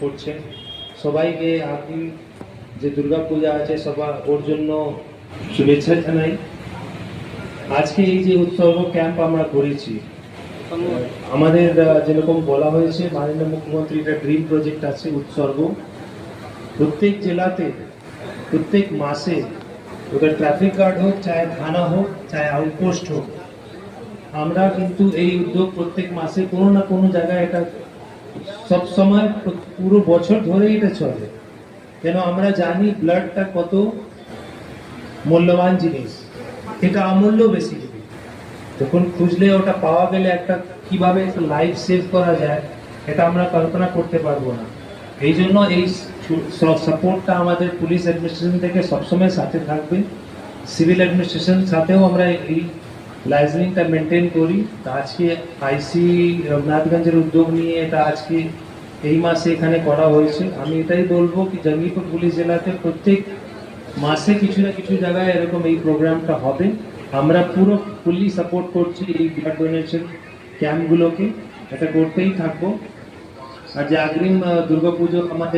করছেন। সবাইকে আগামী যে দুর্গা পূজা আছে, সবার ওর জন্য শুভেচ্ছা জানাই। আজকে এই যে উৎসর্গ ক্যাম্প আমরা করেছি, আমাদের যেরকম বলা হয়েছে, মাননীয় মুখ্যমন্ত্রী একটা ড্রিম প্রজেক্ট আছে উৎসর্গ। প্রত্যেক জেলাতে, প্রত্যেক মাসে ওদের ট্রাফিক গার্ড হোক চাहे থানা হোক চাहे আউটপোস্ট হোক, আমরা কিন্তু এই উদ্যোগ প্রত্যেক মাসে কোনো না কোনো জায়গায় এটা সব সময় পুরো বছর ধরে এটা চলে। কেন আমরা জানি ব্লাডটা কত মূল্যবান জিনিস। এটা অমূল্য বেশি যখন খুঁজলে ওটা পাওয়া গেলে একটা কীভাবে লাইফ সেভ করা যায়, এটা আমরা কল্পনা করতে পারব না। এই জন্য এই সাপোর্টটা আমাদের পুলিশ অ্যাডমিনিস্ট্রেশন থেকে সবসময় সাথে থাকবে। সিভিল অ্যাডমিনিস্ট্রেশন সাথেও আমরা এই লাইসেন্সিংটা মেনটেন করি। তা আজকে আইসি রঘুনাথগঞ্জের উদ্যোগ নিয়ে এটা আজকে এই মাসে এখানে করা হয়েছে। আমি এটাই বলব কি জঙ্গিপুর পুলিশ জেলাতে প্রত্যেক মাসে কিছু না কিছু জায়গায় এরকম এই প্রোগ্রামটা হবে। আমরা পুরো ফুললি সাপোর্ট করছি এই ব্লাড ডোনেশন ক্যাম্পগুলোকে এটা করতেই থাকব। আর যে অগ্রিম আহ, দুর্গাপুজো আমাদের